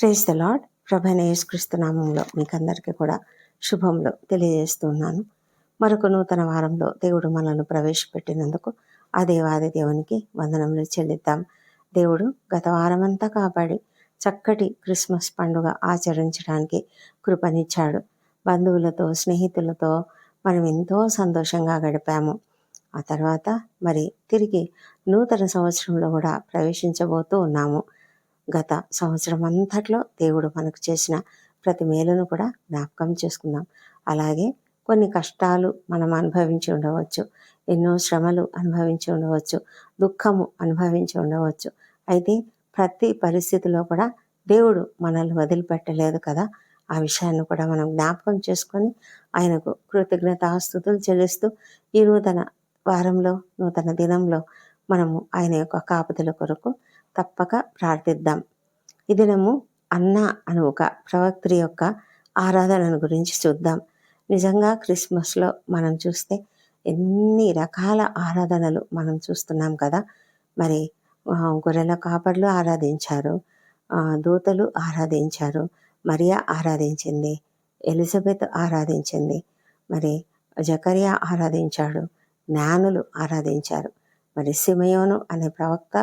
Praise the lord ప్రభైన యేసుక్రీస్తు నామంలో మీకు అందరికీ కూడా శుభంలో తెలియజేస్తున్నాను. మరొక నూతన వారంలో దేవుడు మనల్ని ప్రవేశపెట్టినందుకు ఆ దేవాది దేవునికి వందనములు చెల్లిద్దాం. దేవుడు గత వారమంతా కాపాడి చక్కటి క్రిస్మస్ పండుగ ఆచరించడానికి కృపనిచ్చాడు. బంధువులతో స్నేహితులతో మనం ఎంతో సంతోషంగా గడిపాము. ఆ తర్వాత మరి తిరిగి నూతన సంవత్సరంలో కూడా ప్రవేశించబోతూ ఉన్నాము. గత సంవత్సరం అంతట్లో దేవుడు మనకు చేసిన ప్రతి మేలును కూడా జ్ఞాపకం చేసుకుందాం. అలాగే కొన్ని కష్టాలు మనం అనుభవించి ఉండవచ్చు. ఎన్నో శ్రమలు అనుభవించి ఉండవచ్చు. దుఃఖము అనుభవించి ఉండవచ్చు. అయితే ప్రతి పరిస్థితిలో కూడా దేవుడు మనల్ని వదిలిపెట్టలేదు కదా. ఆ విషయాన్ని కూడా మనం జ్ఞాపకం చేసుకొని ఆయనకు కృతజ్ఞతాస్థుతులు చెల్లిస్తూ ఈ నూతన వారంలో నూతన దినంలో మనము ఆయన యొక్క కాపుదల కొరకు తప్పక ప్రార్థిద్దాం. ఈ దినము అన్న అను ఒక ప్రవక్త్రి యొక్క ఆరాధనను గురించి చూద్దాం. నిజంగా క్రిస్మస్లో మనం చూస్తే ఎన్ని రకాల ఆరాధనలు మనం చూస్తున్నాం కదా. మరి గొర్రెల కాపర్లు ఆరాధించారు దూతలు ఆరాధించారు మరియా ఆరాధించింది ఎలిజబెత్ ఆరాధించింది మరి జకరియా ఆరాధించాడు జ్ఞానులు ఆరాధించారు మరి సిమయోను అనే ప్రవక్త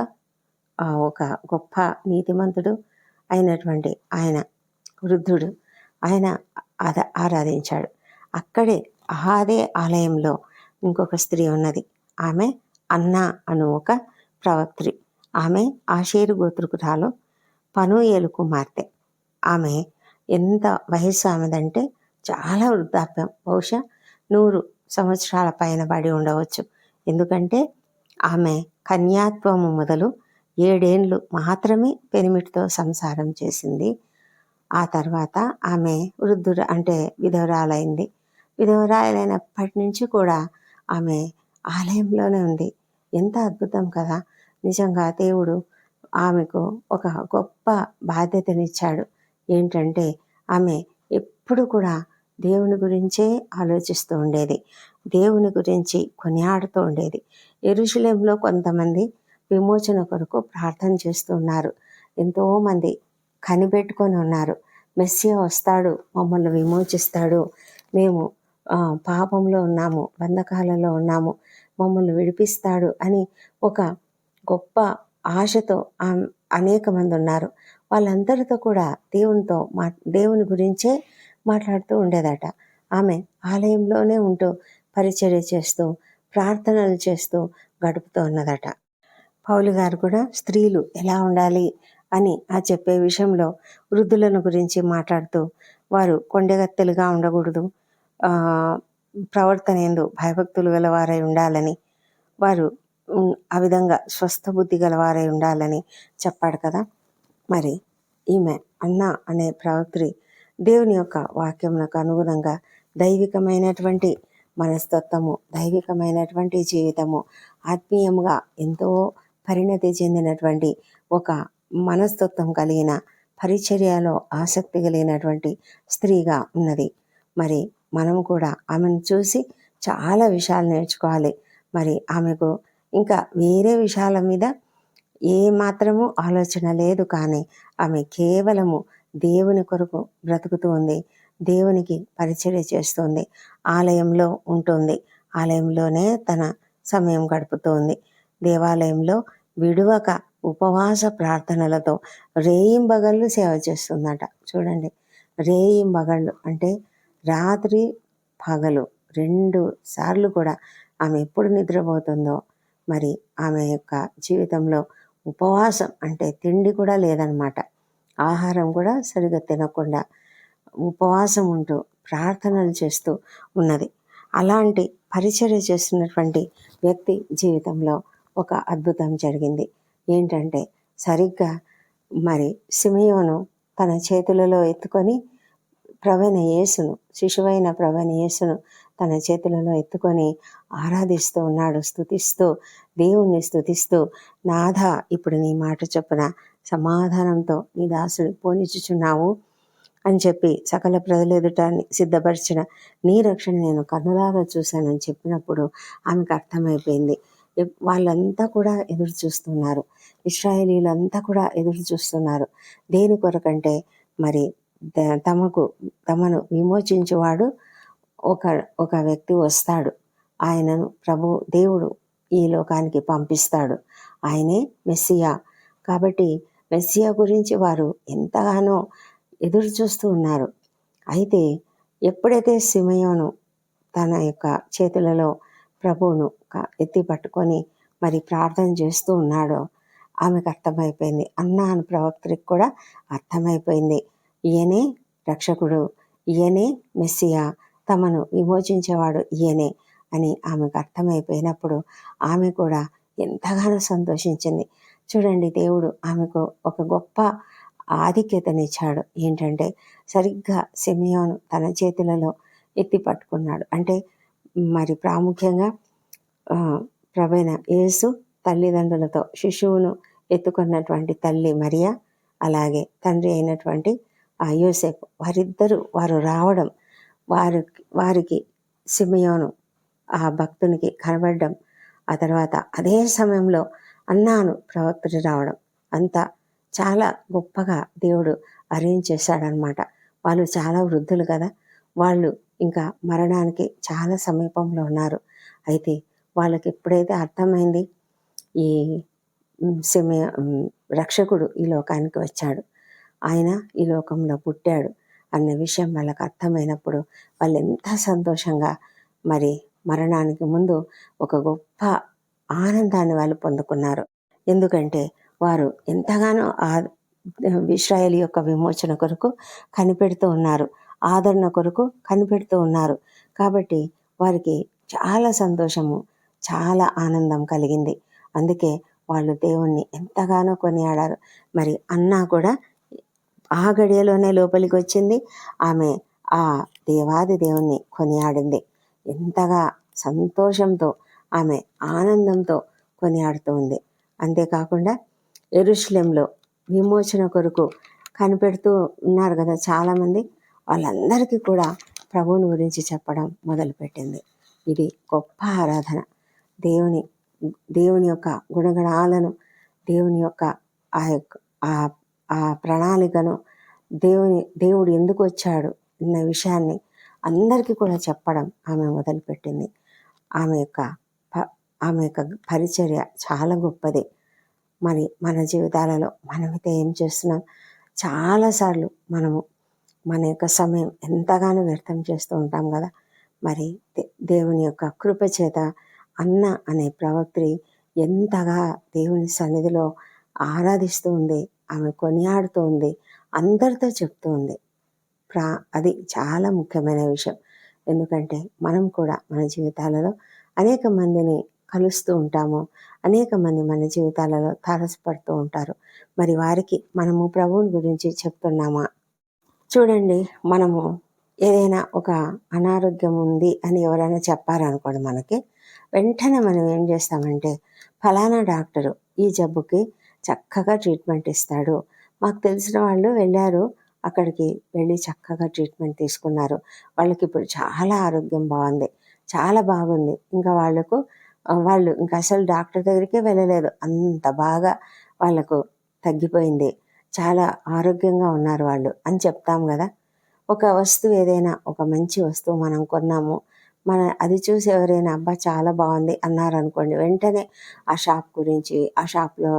ఒక గొప్ప నీతిమంతుడు అయినటువంటి ఆయన వృద్ధుడు. ఆయన అద ఆరాధించాడు. అక్కడే అదే ఆలయంలో ఇంకొక స్త్రీ ఉన్నది. ఆమె అన్న అను ఒక ప్రవక్త్రి. ఆమె ఆషేరు గోత్రుకురాలు పనుయేలు కుమార్తె. ఆమె ఎంత వయస్సు ఆమెదంటే చాలా వృద్ధాప్యం. బహుశా నూరు సంవత్సరాల పైన పడి ఉండవచ్చు. ఎందుకంటే ఆమె కన్యాత్వము మొదలు ఏడేండ్లు మాత్రమే పెనిమిటితో సంసారం చేసింది. ఆ తర్వాత ఆమె వృద్ధుడు అంటే విధవరాలైంది. విధవరాలైనప్పటి నుంచి కూడా ఆమె ఆలయంలోనే ఉంది. ఎంత అద్భుతం కదా! నిజంగా దేవుడు ఆమెకు ఒక గొప్ప బాధ్యతనిచ్చాడు. ఏంటంటే ఆమె ఎప్పుడు కూడా దేవుని గురించే ఆలోచిస్తూ ఉండేది. దేవుని గురించి కొనియాడుతూ ఉండేది. ఎరుషులేంలో కొంతమంది విమోచన కొరకు ప్రార్థన చేస్తూ ఉన్నారు. ఎంతోమంది కనిపెట్టుకొని ఉన్నారు. మెస్సియా వస్తాడు మమ్మల్ని విమోచిస్తాడు. మేము పాపంలో ఉన్నాము బంధకాలలో ఉన్నాము మమ్మల్ని విడిపిస్తాడు అని ఒక గొప్ప ఆశతో అనేక మంది ఉన్నారు. వాళ్ళందరితో కూడా దేవునితో మా దేవుని గురించే మాట్లాడుతూ ఉండేదట. ఆమె ఆలయంలోనే ఉంటూ పరిచర్య చేస్తూ ప్రార్థనలు చేస్తూ గడుపుతూ ఉన్నదట. పౌలు గారు కూడా స్త్రీలు ఎలా ఉండాలి అని ఆ చెప్పే విషయంలో వృద్ధులను గురించి మాట్లాడుతూ వారు కొండెగత్తెలుగా ఉండకూడదు. ప్రవర్తన ఎందు భయభక్తులు గలవారై ఉండాలని వారు ఆ విధంగా స్వస్థ బుద్ధి గలవారై ఉండాలని చెప్పాడు కదా. మరి ఈమె అన్న అనే ప్రవక్త్రి దేవుని యొక్క వాక్యమునకు అనుగుణంగా దైవికమైనటువంటి మనస్తత్వము దైవికమైనటువంటి జీవితము ఆత్మీయముగా ఎంతో పరిణతి చెందినటువంటి ఒక మనస్తత్వం కలిగిన పరిచర్యలో ఆసక్తి కలిగినటువంటి స్త్రీగా ఉన్నది. మరి మనం కూడా ఆమెను చూసి చాలా విషయాలు నేర్చుకోవాలి. మరి ఆమెకు ఇంకా వేరే విషయాల మీద ఏ మాత్రము ఆలోచన లేదు కానీ ఆమె కేవలము దేవుని కొరకు బ్రతుకుతూ ఉంది. దేవునికి పరిచర్య చేస్తుంది. ఆలయంలో ఉంటుంది. ఆలయంలోనే తన సమయం గడుపుతోంది. దేవాలయంలో విడువక ఉపవాస ప్రార్థనలతో రేయింబగళ్ళు సేవ చేస్తుందట. చూడండి. రేయింబగళ్ళు అంటే రాత్రి పగలు రెండు సార్లు కూడా ఆమె ఎప్పుడు నిద్రపోతుందో మరి ఆమె యొక్క జీవితంలో ఉపవాసం అంటే తిండి కూడా లేదనమాట. ఆహారం కూడా సరిగా తినకుండా ఉపవాసం ఉంటూ ప్రార్థనలు చేస్తూ ఉన్నది. అలాంటి పరిచర్య చేస్తున్నటువంటి వ్యక్తి జీవితంలో ఒక అద్భుతం జరిగింది. ఏంటంటే సరిగ్గా మరి సిమయోను తన చేతులలో ఎత్తుకొని ప్రవణ యేసును శిశువైన ప్రవణ యేసును తన చేతులలో ఎత్తుకొని ఆరాధిస్తూ ఉన్నాడు స్థుతిస్తూ దేవుణ్ణి స్థుతిస్తూ నాథ ఇప్పుడు నీ మాట చొప్పున సమాధానంతో నీ దాసుడు పోనిచుచున్నావు అని చెప్పి సకల ప్రజల ఎదుట సిద్ధపరిచిన నీ రక్షణ నేను కన్నులాగా చూశానని చెప్పినప్పుడు ఆమెకు అర్థమైపోయింది. వాళ్ళంతా కూడా ఎదురు చూస్తున్నారు. ఇస్రాయేలీలంతా కూడా ఎదురు చూస్తున్నారు. దేని కొరకంటే మరి తమకు తమను విమోచించువాడు ఒక ఒక వ్యక్తి వస్తాడు. ఆయనను ప్రభు దేవుడు ఈ లోకానికి పంపిస్తాడు. ఆయనే మెస్సియా. కాబట్టి మెస్సియా గురించి వారు ఎంతగానో ఎదురు చూస్తూ ఉన్నారు. అయితే ఎప్పుడైతే సిమయోను తన యొక్క చేతులలో ప్రభువును ఎత్తి పట్టుకొని మరి ప్రార్థన చేస్తూ ఉన్నాడో ఆమెకు అర్థమైపోయింది. అన్న అని ప్రవక్తకి కూడా అర్థమైపోయింది. ఈయనే రక్షకుడు ఈయనే మెస్సియా తమను విమోచించేవాడు ఈయనే అని ఆమెకు అర్థమైపోయినప్పుడు ఆమె కూడా ఎంతగానో సంతోషించింది. చూడండి దేవుడు ఆమెకు ఒక గొప్ప ఆధిక్యతనిచ్చాడు. ఏంటంటే సరిగ్గా సిమియోను తన చేతులలో ఎత్తి పట్టుకున్నాడు. అంటే మరి ప్రాముఖ్యంగా ఆ, ప్రభైన యేసు తల్లిదండ్రులతో శిశువును ఎత్తుకున్నటువంటి తల్లి మరియా అలాగే తండ్రి అయినటువంటి ఆ యోసేపు వారిద్దరూ వారు రావడం వారి వారికి సిమయోను ఆ భక్తునికి కనబడడం ఆ తర్వాత అదే సమయంలో అన్నాను ప్రవక్తుడు రావడం అంతా చాలా గొప్పగా దేవుడు అరేంజ్ చేశాడనమాట. వాళ్ళు చాలా వృద్ధులు కదా వాళ్ళు ఇంకా మరణానికి చాలా సమీపంలో ఉన్నారు. అయితే వాళ్ళకి ఎప్పుడైతే అర్థమైంది ఈ సమయ రక్షకుడు ఈ లోకానికి వచ్చాడు ఆయన ఈ లోకంలో పుట్టాడు అన్న విషయం వాళ్ళకి అర్థమైనప్పుడు వాళ్ళు ఎంత సంతోషంగా మరి మరణానికి ముందు ఒక గొప్ప ఆనందాన్ని వాళ్ళు పొందుకున్నారు. ఎందుకంటే వారు ఎంతగానో ఆ ఇస్రాయేల్ యొక్క విమోచన కొరకు కనిపెడుతూ ఉన్నారు. ఆదరణ కొరకు కనిపెడుతూ ఉన్నారు. కాబట్టి వారికి చాలా సంతోషము చాలా ఆనందం కలిగింది. అందుకే వాళ్ళు దేవుణ్ణి ఎంతగానో కొనియాడారు. మరి అన్నా కూడా ఆ గడియలోనే లోపలికి వచ్చింది. ఆమె ఆ దేవాది దేవుణ్ణి కొనియాడింది. ఎంతగా సంతోషంతో ఆమె ఆనందంతో కొనియాడుతూ ఉంది. అంతేకాకుండా ఎరుశ్లెంలో విమోచన కొరకు కనిపెడుతూ ఉన్నారు కదా చాలామంది. వాళ్ళందరికీ కూడా ప్రభువుని గురించి చెప్పడం మొదలుపెట్టింది. ఇది గొప్ప ఆరాధన. దేవుని దేవుని యొక్క గుణగణాలను దేవుని యొక్క ఆ యొక్క ఆ- ఆ ప్రణాళికను దేవుని దేవుడు ఎందుకు వచ్చాడు అన్న విషయాన్ని అందరికీ కూడా చెప్పడం ఆమె మొదలుపెట్టింది. ఆమె యొక్క ప- ఆమె యొక్క పరిచర్య చాలా గొప్పది. మరి మన జీవితాలలో మనమైతే ఏం చేస్తున్నాం? చాలాసార్లు మనము మన యొక్క సమయం ఎంతగానో వ్యర్థం చేస్తూ ఉంటాం కదా. మరి దే- దేవుని యొక్క కృప చేత అన్న అనే ప్రవక్తి ఎంతగా దేవుని సన్నిధిలో ఆరాధిస్తూ ఉంది ఆమె కొనియాడుతూ ఉంది అందరితో చెప్తూ ఉంది. ప్రా అది చాలా ముఖ్యమైన విషయం. ఎందుకంటే మనం కూడా మన జీవితాలలో అనేక మందిని కలుస్తూ ఉంటాము అనేక మంది మన జీవితాలలో తారసపడుతూ ఉంటారు. మరి వారికి మనము ప్రభువుని గురించి చెప్తున్నామా? చూడండి మనము ఏదైనా ఒక అనారోగ్యం ఉంది అని ఎవరైనా చెప్పారనుకోండి మనకి వెంటనే మనం ఏం చేస్తామంటే ఫలానా డాక్టరు ఈ జబ్బుకి చక్కగా ట్రీట్మెంట్ ఇస్తాడు. మాకు తెలిసిన వాళ్ళు వెళ్ళారు అక్కడికి వెళ్ళి చక్కగా ట్రీట్మెంట్ తీసుకున్నారు. వాళ్ళకి ఇప్పుడు చాలా ఆరోగ్యం బాగుంది చాలా బాగుంది. ఇంకా వాళ్ళకు వాళ్ళు ఇంకా అసలు డాక్టర్ దగ్గరికే వెళ్ళలేదు అంత బాగా వాళ్ళకు తగ్గిపోయింది. చాలా ఆరోగ్యంగా ఉన్నారు వాళ్ళు అని చెప్తాం కదా. ఒక వస్తువు ఏదైనా ఒక మంచి వస్తువు మనం కొన్నాము మన అది చూసి ఎవరైనా అబ్బా చాలా బాగుంది అన్నారు అనుకోండి వెంటనే ఆ షాప్ గురించి ఆ షాప్లో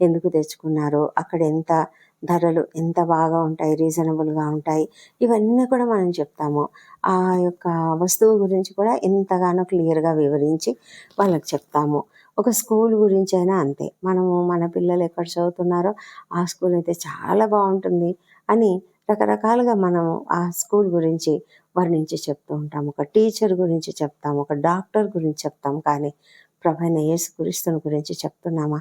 ఎందుకు తెచ్చుకున్నారు అక్కడ ఎంత ధరలు ఎంత బాగా ఉంటాయి రీజనబుల్గా ఉంటాయి ఇవన్నీ కూడా మనం చెప్తాము. ఆ యొక్క వస్తువు గురించి కూడా ఎంతగానో క్లియర్గా వివరించి వాళ్ళకి చెప్తాము. ఒక స్కూల్ గురించి అయినా అంతే. మనము మన పిల్లలు ఎక్కడ చదువుతున్నారో ఆ స్కూల్ అయితే చాలా బాగుంటుంది అని రకరకాలుగా మనము ఆ స్కూల్ గురించి వర్ణించి చెప్తూ ఉంటాం. ఒక టీచర్ గురించి చెప్తాం ఒక డాక్టర్ గురించి చెప్తాం కానీ ప్రభైన యేసు క్రీస్తుని గురించి చెప్తున్నామా?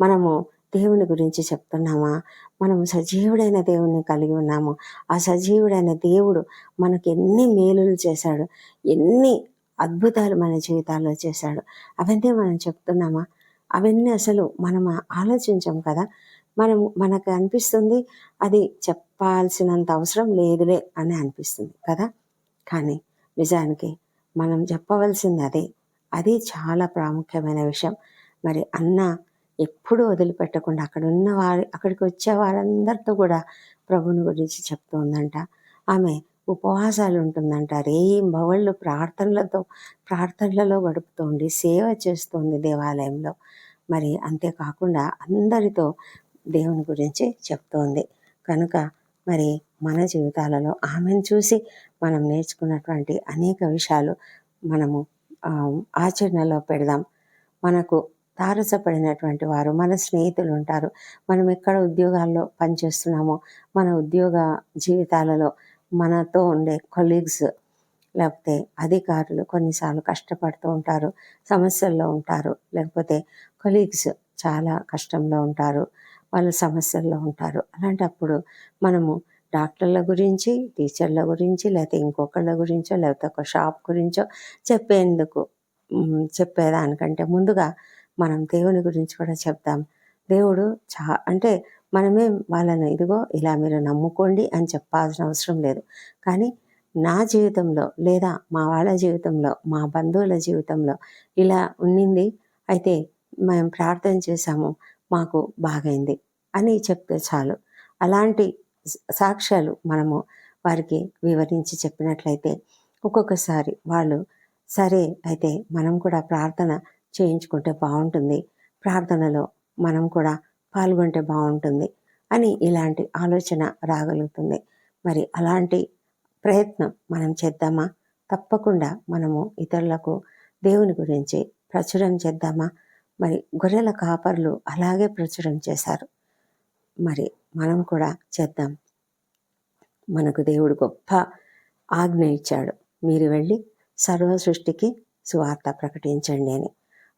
మనము దేవుని గురించి చెప్తున్నామా? మనము సజీవుడైన దేవుని కలిగి ఉన్నాము. ఆ సజీవుడైన దేవుడు మనకి ఎన్ని మేలులు చేశాడు ఎన్ని అద్భుతాలు మన జీవితాల్లో చేశాడు. అవన్నీ మనం చెప్తున్నామా? అవన్నీ అసలు మనం ఆలోచించాం కదా. మనం మనకు అనిపిస్తుంది అది చెప్పాల్సినంత అవసరం లేదులే అని అనిపిస్తుంది కదా. కానీ నిజానికి మనం చెప్పవలసింది అదే. అది చాలా ప్రాముఖ్యమైన విషయం. మరి అన్న ఎప్పుడు వదిలిపెట్టకుండా అక్కడ ఉన్న వారి అక్కడికి వచ్చే వారందరితో కూడా ప్రభుని గురించి చెప్తూ ఉందంట. ఆమె ఉపవాసాలు ఉంటుందంట ఏం భవళ్ళు ప్రార్థనలతో ప్రార్థనలలో గడుపుతోంది సేవ చేస్తోంది దేవాలయంలో. మరి అంతేకాకుండా అందరితో దేవుని గురించి చెప్తోంది. కనుక మరి మన జీవితాలలో ఆమెను చూసి మనం నేర్చుకున్నటువంటి అనేక విషయాలు మనము ఆచరణలో పెడదాం. మనకు తారసపడినటువంటి వారు మన స్నేహితులు ఉంటారు మనం ఎక్కడ ఉద్యోగాల్లో పనిచేస్తున్నామో మన ఉద్యోగ జీవితాలలో మనతో ఉండే కొలీగ్స్ లేకపోతే అధికారులు కొన్నిసార్లు కష్టపడుతూ ఉంటారు సమస్యల్లో ఉంటారు. లేకపోతే కొలీగ్స్ చాలా కష్టంలో ఉంటారు వాళ్ళు సమస్యల్లో ఉంటారు. అలాంటప్పుడు మనము డాక్టర్ల గురించి టీచర్ల గురించి లేకపోతే ఇంకొకళ్ళ గురించో లేకపోతే ఒక షాప్ గురించో చెప్పేందుకు చెప్పేదానికంటే ముందుగా మనం దేవుని గురించి కూడా చెప్దాం దేవుడు చా అంటే మనమే వాళ్ళని ఇదిగో ఇలా మీరు నమ్ముకోండి అని చెప్పాల్సిన అవసరం లేదు. కానీ నా జీవితంలో లేదా మా వాళ్ళ జీవితంలో మా బంధువుల జీవితంలో ఇలా ఉండింది అయితే మేము ప్రార్థన చేశాము మాకు బాగైంది అని చెప్తే చాలు. అలాంటి సాక్ష్యాలు మనము వారికి వివరించి చెప్పినట్లయితే ఒక్కొక్కసారి వాళ్ళు సరే అయితే మనం కూడా ప్రార్థన చేయించుకుంటే బాగుంటుంది. ప్రార్థనలో మనం కూడా పాల్గొంటే బాగుంటుంది అని ఇలాంటి ఆలోచన రాగలుగుతుంది. మరి అలాంటి ప్రయత్నం మనం చేద్దామా? తప్పకుండా మనము ఇతరులకు దేవుని గురించి ప్రచురం చేద్దామా? మరి గొర్రెల కాపర్లు అలాగే ప్రచురం చేశారు. మరి మనం కూడా చేద్దాం. మనకు దేవుడు గొప్ప ఆజ్ఞ ఇచ్చాడు. మీరు వెళ్ళి సర్వ సృష్టికి సువార్త ప్రకటించండి అని.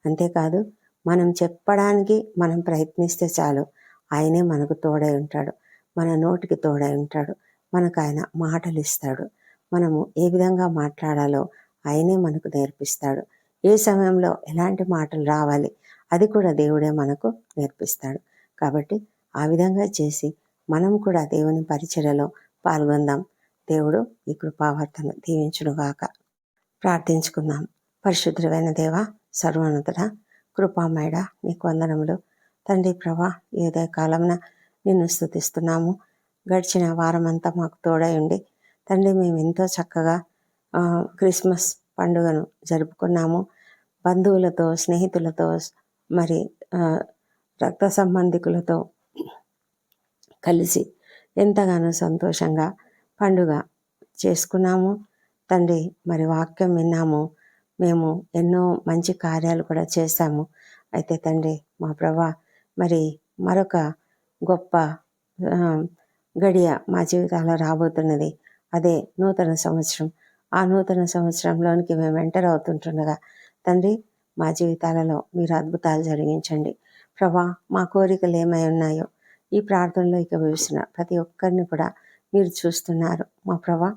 అంతేకాదు మనం చెప్పడానికి మనం ప్రయత్నిస్తే చాలు. ఆయనే మనకు తోడై ఉంటాడు. మన నోటికి తోడై ఉంటాడు. మనకు ఆయన మాటలు ఇస్తాడు మనము ఏ విధంగా మాట్లాడాలో ఆయనే మనకు నేర్పిస్తాడు. ఏ సమయంలో ఎలాంటి మాటలు రావాలి అది కూడా దేవుడే మనకు నేర్పిస్తాడు. కాబట్టి ఆ విధంగా చేసి మనం కూడా దేవుని పరిచర్యలో పాల్గొందాం. దేవుడు ఈ కృపావర్తను దీవించునుగాక. ప్రార్థించుకుందాం. పరిశుద్ధమైన దేవ సర్వోన్నతుడ కృపామేడ నీకు వందనములు. తండ్రి ప్రభా ఏదో కాలంన నిన్ను స్థుతిస్తున్నాము గడిచిన వారమంతా మాకు తోడయండి ఉండి తండ్రి మేము ఎంతో చక్కగా క్రిస్మస్ పండుగను జరుపుకున్నాము. బంధువులతో స్నేహితులతో మరి రక్త సంబంధికులతో కలిసి ఎంతగానో సంతోషంగా పండుగ చేసుకున్నాము. తండ్రి మరి వాక్యం విన్నాము. మేము ఎన్నో మంచి కార్యాలు కూడా చేశాము. అయితే తండ్రి మా ప్రభా మరి మరొక గొప్ప గడియ మా జీవితాల్లో రాబోతున్నది. అదే నూతన సంవత్సరం. ఆ నూతన సంవత్సరంలోనికి మేము ఎంటర్ అవుతుంటుండగా తండ్రి మా జీవితాలలో మీరు అద్భుతాలు జరిగించండి. ప్రభా మా కోరికలు ఏమై ఉన్నాయో ఈ ప్రార్థనలో ఇక వేసిన ప్రతి ఒక్కరిని కూడా మీరు చూస్తున్నారు. మా ప్రభా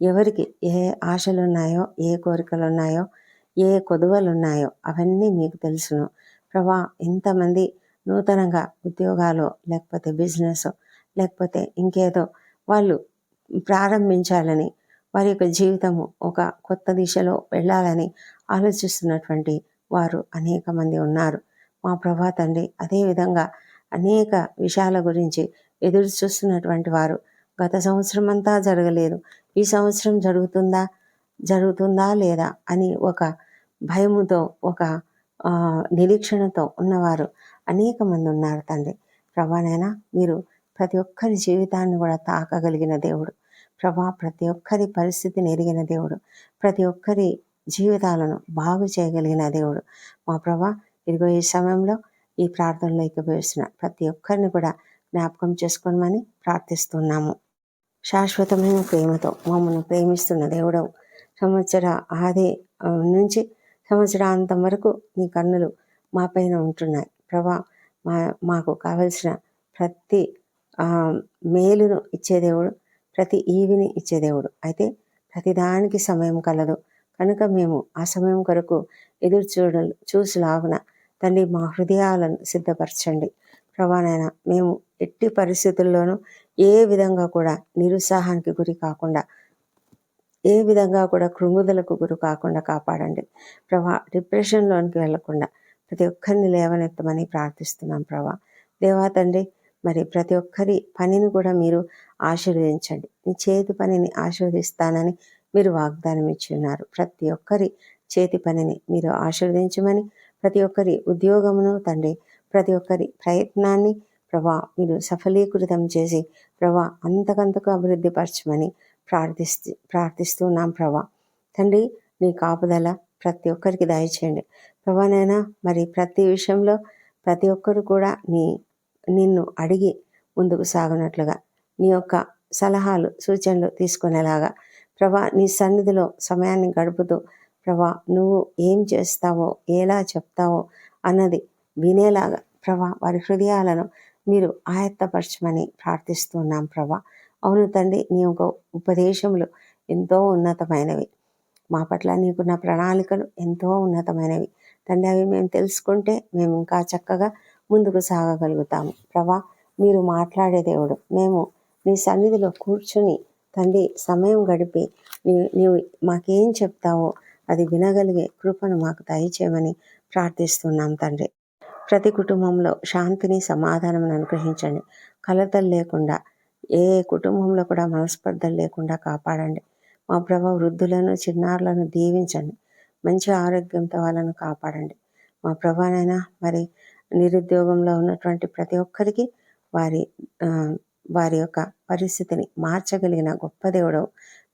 ఎవరికి ఏ ఆశలు ఉన్నాయో ఏ కోరికలు ఉన్నాయో ఏ కొదువలు ఉన్నాయో అవన్నీ మీకు తెలుసును. ప్రభా ఇంతమంది నూతనంగా ఉద్యోగాలు లేకపోతే బిజినెస్ లేకపోతే ఇంకేదో వాళ్ళు ప్రారంభించాలని వారి యొక్క జీవితము ఒక కొత్త దిశలో వెళ్ళాలని ఆలోచిస్తున్నటువంటి వారు అనేక మంది ఉన్నారు. మా ప్రభా తండ్రి అదేవిధంగా అనేక విషయాల గురించి ఎదురు చూస్తున్నటువంటి వారు గత సంవత్సరం అంతా జరగలేదు. ఈ సంవత్సరం జరుగుతుందా జరుగుతుందా లేదా అని ఒక భయముతో ఒక నిరీక్షణతో ఉన్నవారు అనేక మంది ఉన్నారు తండ్రి. ప్రభానైనా మీరు ప్రతి ఒక్కరి జీవితాన్ని కూడా తాకగలిగిన దేవుడు. ప్రభా ప్రతి ఒక్కరి పరిస్థితిని ఎరిగిన దేవుడు. ప్రతి ఒక్కరి జీవితాలను బాగు చేయగలిగిన దేవుడు. మా ప్రభా ఇదిగో ఈ సమయంలో ఈ ప్రార్థనలో వేసిన ప్రతి ఒక్కరిని కూడా జ్ఞాపకం చేసుకోమని ప్రార్థిస్తున్నాము. శాశ్వతమైన ప్రేమతో మమ్మల్ని ప్రేమిస్తున్న దేవుడవు. సంవత్సర ఆది నుంచి సంవత్సరాంతం వరకు నీ కన్నులు మా పైన ఉంటున్నాయి. ప్రభా మా మాకు కావలసిన ప్రతి మేలును ఇచ్చే దేవుడు ప్రతి ఈవిని ఇచ్చే దేవుడు. అయితే ప్రతిదానికి సమయం కలదు. కనుక మేము ఆ సమయం కొరకు ఎదురు చూడ చూసిలాగున తండ్రి మా హృదయాలను సిద్ధపరచండి. ప్రభానైనా మేము ఎట్టి పరిస్థితుల్లోనూ ఏ విధంగా కూడా నిరుత్సాహానికి గురి కాకుండా ఏ విధంగా కూడా కృంగుదలకు గురి కాకుండా కాపాడండి. ప్రభా డిప్రెషన్లోనికి వెళ్ళకుండా ప్రతి ఒక్కరిని లేవనెత్తమని ప్రార్థిస్తున్నాం ప్రభా. దేవా తండ్రి మరి ప్రతి ఒక్కరి పనిని కూడా మీరు ఆశీర్వదించండి. మీ చేతి పనిని ఆశీర్వదిస్తానని మీరు వాగ్దానం ఇచ్చి ఉన్నారు. ప్రతి ఒక్కరి చేతి పనిని మీరు ఆశీర్వదించమని ప్రతి ఒక్కరి ఉద్యోగమును తండ్రి ప్రతి ఒక్కరి ప్రయత్నాన్ని ప్రభా మీరు సఫలీకృతం చేసి ప్రభా అంతకంతకు అభివృద్ధి పరచమని ప్రార్థిస్తూ ప్రార్థిస్తున్నాం ప్రభా. తండ్రి నీ కాపుదల ప్రతి ఒక్కరికి దయచేయండి. ప్రభానైనా మరి ప్రతి విషయంలో ప్రతి ఒక్కరు కూడా నీ నిన్ను అడిగి ముందుకు సాగునట్లుగా నీ యొక్క సలహాలు సూచనలు తీసుకునేలాగా ప్రభా నీ సన్నిధిలో సమయాన్ని గడుపుతూ ప్రభా నువ్వు ఏం చేస్తావో ఎలా చెప్తావో అన్నది వినేలాగా ప్రభా వారి హృదయాలను మీరు ఆయత్తపరచమని ప్రార్థిస్తున్నాం ప్రభా. అవును తండ్రి నీ యొక్క ఉపదేశములు ఎంతో ఉన్నతమైనవి. మా పట్ల నీకున్న ప్రణాళికలు ఎంతో ఉన్నతమైనవి. తండ్రి అవి మేము తెలుసుకుంటే మేము ఇంకా చక్కగా ముందుకు సాగగలుగుతాము. ప్రభా మీరు మాట్లాడే దేవుడు. మేము నీ సన్నిధిలో కూర్చుని తండ్రి సమయం గడిపి నీ నీవు మాకేం చెప్తావో అది వినగలిగే కృపను మాకు దయచేయమని ప్రార్థిస్తున్నాం తండ్రి. ప్రతి కుటుంబంలో శాంతిని సమాధానం అనుగ్రహించండి. కలతలు లేకుండా ఏ కుటుంబంలో కూడా మనస్పర్ధలు లేకుండా కాపాడండి. మా ప్రభా వృద్ధులను చిన్నారులను దీవించండి. మంచి ఆరోగ్యంతో వాళ్ళను కాపాడండి. మా ప్రభానైనా మరి నిరుద్యోగంలో ఉన్నటువంటి ప్రతి ఒక్కరికి వారి వారి యొక్క పరిస్థితిని మార్చగలిగిన గొప్ప దేవుడు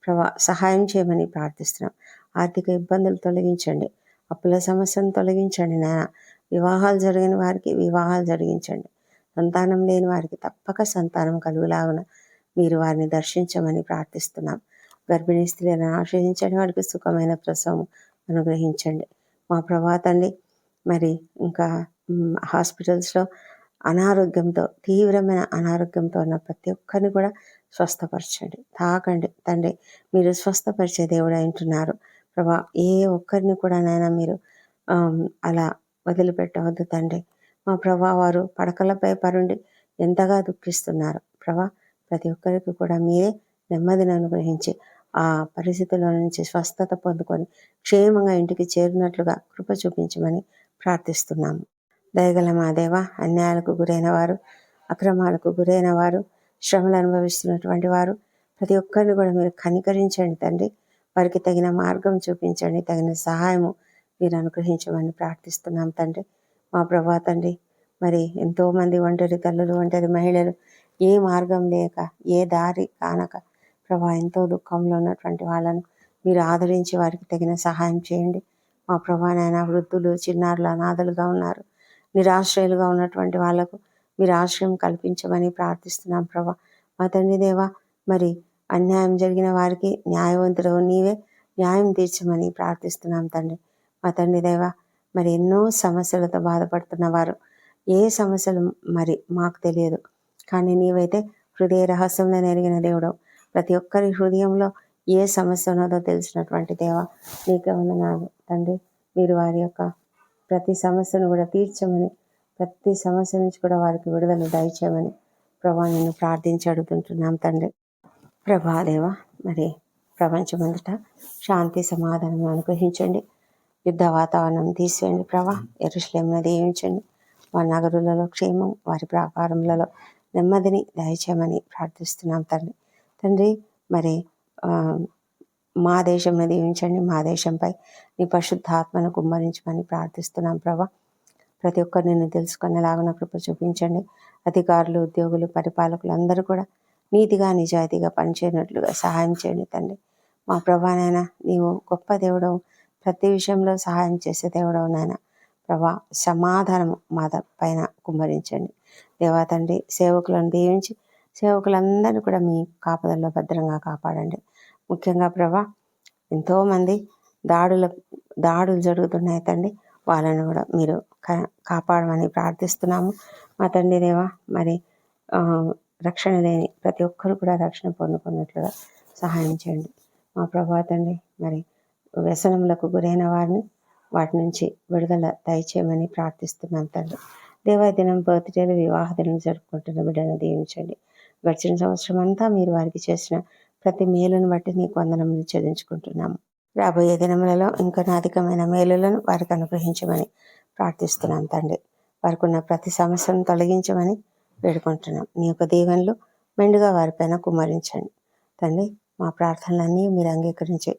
ప్రభా సహాయం చేయమని ప్రార్థిస్తున్నాం. ఆర్థిక ఇబ్బందులు తొలగించండి. అప్పుల సమస్యను తొలగించండి నాయన. వివాహాలు జరిగిన వారికి వివాహాలు జరిగించండి. సంతానం లేని వారికి తప్పక సంతానం కలుగులాగున మీరు వారిని దర్శించమని ప్రార్థిస్తున్నాం. గర్భిణీ స్త్రీలను ఆశ్రయించండి. వారికి సుఖమైన ప్రసవం అనుగ్రహించండి. మా ప్రభాతండి మరి ఇంకా హాస్పిటల్స్లో అనారోగ్యంతో తీవ్రమైన అనారోగ్యంతో ఉన్న ప్రతి ఒక్కరిని కూడా స్వస్థపరచండి. తాకండి తండ్రి మీరు స్వస్థపరిచే దేవుడు అంటున్నారు ప్రభా ఏ ఒక్కరిని కూడా నైనా మీరు అలా వదిలిపెట్టవద్దు తండ్రి. మా ప్రభా వారు పడకలపై పరుండి ఎంతగా దుఃఖిస్తున్నారు. ప్రభా ప్రతి ఒక్కరికి కూడా మీరే నెమ్మదిని అనుగ్రహించి ఆ పరిస్థితుల నుంచి స్వస్థత పొందుకొని క్షేమంగా ఇంటికి చేరినట్లుగా కృప చూపించమని ప్రార్థిస్తున్నాము. దయగల మా దేవ అన్యాయాలకు గురైన వారు అక్రమాలకు గురైన వారు శ్రమలు అనుభవిస్తున్నటువంటి వారు ప్రతి ఒక్కరిని కూడా మీరు కనికరించండి తండ్రి. వారికి తగిన మార్గం చూపించండి తగిన సహాయము మీరు అనుగ్రహించమని ప్రార్థిస్తున్నాం తండ్రి. మా ప్రభా తండ్రి మరి ఎంతోమంది ఒంటరి తల్లులు ఒంటరి మహిళలు ఏ మార్గం లేక ఏ దారి కానక ప్రభా ఎంతో దుఃఖంలో ఉన్నటువంటి వాళ్ళను మీరు ఆదరించి వారికి తగిన సహాయం చేయండి. మా ప్రభా నాయన వృద్ధులు చిన్నారులు అనాథలుగా ఉన్నారు. నిరాశ్రయులుగా ఉన్నటువంటి వాళ్ళకు మీరు ఆశ్రయం కల్పించమని ప్రార్థిస్తున్నాం ప్రభా. మా తండ్రి దేవా మరి అన్యాయం జరిగిన వారికి న్యాయవంతుడు నీవే. న్యాయం తీర్చమని ప్రార్థిస్తున్నాం తండ్రి. మా తండ్రి దేవా మరి ఎన్నో సమస్యలతో బాధపడుతున్న వారు. ఏ సమస్యలు మరి మాకు తెలియదు. కానీ నీవైతే హృదయ రహస్యంలో ఎరిగిన దేవుడు ప్రతి ఒక్కరి హృదయంలో ఏ సమస్య ఉన్నదో తెలిసినటువంటి దేవ నీకే వందనాలు. తండ్రి మీరు వారి యొక్క ప్రతి సమస్యను కూడా తీర్చమని ప్రతి సమస్య నుంచి కూడా వారికి విడుదల దయచేయమని ప్రభా నేను ప్రార్థించి అడుగుతుంటున్నాం తండ్రి. ప్రభాదేవ మరి ప్రపంచమంతటా శాంతి సమాధానం అనుగ్రహించండి. యుద్ధ వాతావరణం తీసివేయండి ప్రభా. ఎరుశ్లేమును దీవించండి. వారి నగరులలో క్షేమం వారి వ్యాపారములలో నెమ్మదిని దయచేయమని ప్రార్థిస్తున్నాం తండ్రి తండ్రి మరి మా దేశంను దీవించండి. మా దేశంపై నీ పరిశుద్ధాత్మను కుమ్మరించమని ప్రార్థిస్తున్నాం ప్రభా. ప్రతి ఒక్కరు నిన్ను తెలుసుకునేలాగా కృప చూపించండి. అధికారులు ఉద్యోగులు పరిపాలకులు అందరూ కూడా నీతిగా నిజాయితీగా పనిచేయనట్లుగా సహాయం చేయండి తండ్రి. మా ప్రభానైనా నీవు గొప్ప దేవుడవు. ప్రతి విషయంలో సహాయం చేసే దేవుడవు నాయన. ప్రభా సమాధానము మా పైన కుమ్మరించండి. దేవా తండ్రి సేవకులను దీవించి సేవకులందరినీ కూడా మీ కాపదల్లో భద్రంగా కాపాడండి. ముఖ్యంగా ప్రభా ఎంతోమంది దాడుల దాడులు జరుగుతున్నాయి తండ్రి. వాళ్ళని కూడా మీరు కాపాడమని ప్రార్థిస్తున్నాము. మా తండ్రి దేవా మరి రక్షణ లేని ప్రతి ఒక్కరు కూడా రక్షణ పొందుకున్నట్లుగా సహాయం చేయండి. మా ప్రభా తండ్రి మరి వ్యసనములకు గురైన వారిని వాటి నుంచి విడుదల దయచేయమని ప్రార్థిస్తున్నాం తండ్రి. దేవా దినం బర్త్డేలు వివాహ దినం జరుపుకుంటున్న బిడ్డను దీవించండి. గడిచిన సంవత్సరం అంతా మీరు వారికి చేసిన ప్రతి మేలును బట్టి నీకు వందనములు చెల్లించుకుంటున్నాము. రాబోయే దినములలో ఇంకా అధికమైన మేలులను వారికి అనుగ్రహించమని ప్రార్థిస్తున్నాం తండ్రి. వారికి ఉన్న ప్రతి సమస్యను తొలగించమని వేడుకుంటున్నాం. నీ యొక్క దీవెనలు మెండుగా వారిపైన కుమ్మరించండి. తండ్రి మా ప్రార్థనలన్నీ మీరు అంగీకరించి